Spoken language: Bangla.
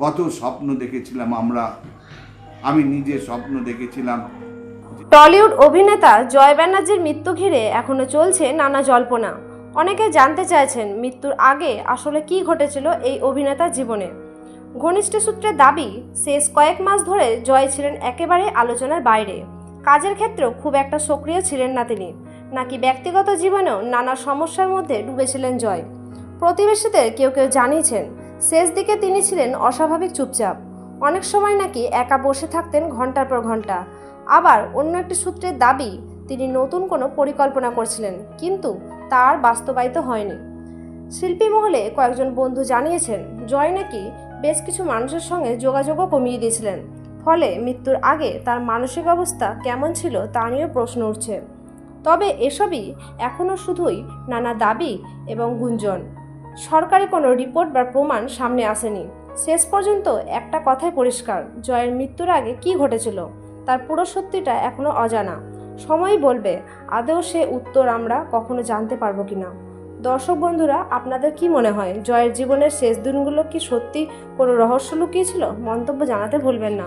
কত স্বপ্ন দেখেছিলাম আমরা। আমি নিজে স্বপ্ন দেখেছিলাম। টলিউড অভিনেতা জয় ব্যানার্জির মৃত্যু ঘিরে এখনও চলছে নানা জল্পনা। অনেকে জানতে চাইছেন মৃত্যুর আগে আসলে কি ঘটেছিল এই অভিনেতার জীবনে। ঘনিষ্ঠ সূত্রে দাবি, শেষ কয়েক মাস ধরে জয় ছিলেন একেবারে আলোচনার বাইরে। কাজের ক্ষেত্রেও খুব একটা সক্রিয় ছিলেন না তিনি। নাকি ব্যক্তিগত জীবনেও নানা সমস্যার মধ্যে ডুবেছিলেন জয়। প্রতিবেশীদের কেউ কেউ জানিয়েছেন শেষ দিকে তিনি ছিলেন অস্বাভাবিক চুপচাপ। অনেক সময় নাকি একা বসে থাকতেন ঘণ্টার পর ঘণ্টা। আবার অন্য একটি সূত্রের দাবি, তিনি নতুন কোনো পরিকল্পনা করছিলেন, কিন্তু তার বাস্তবায়িত হয়নি। শিল্পী মহলে কয়েকজন বন্ধু জানিয়েছেন, জয় নাকি বেশ কিছু মানুষের সঙ্গে যোগাযোগও কমিয়ে দিয়েছিলেন। ফলে মৃত্যুর আগে তার মানসিক অবস্থা কেমন ছিল তা নিয়েও প্রশ্ন উঠছে। তবে এসবই এখনও শুধুই নানা দাবি এবং গুঞ্জন। সরকারি কোনো রিপোর্ট বা প্রমাণ সামনে আসেনি। শেষ পর্যন্ত একটা কথাই পরিষ্কার, জয়ের মৃত্যুর আগে কি ঘটেছিল, তার পুরো সত্যিটা এখনও অজানা। সময়ই বলবে, আদৌ সে উত্তর আমরা কখনো জানতে পারব কিনা। দর্শক বন্ধুরা, আপনাদের কি মনে হয়, জয়ের জীবনের শেষ দিনগুলো কি সত্যি কোনো রহস্য লুকিয়েছিল মন্তব্য জানাতে ভুলবেন না।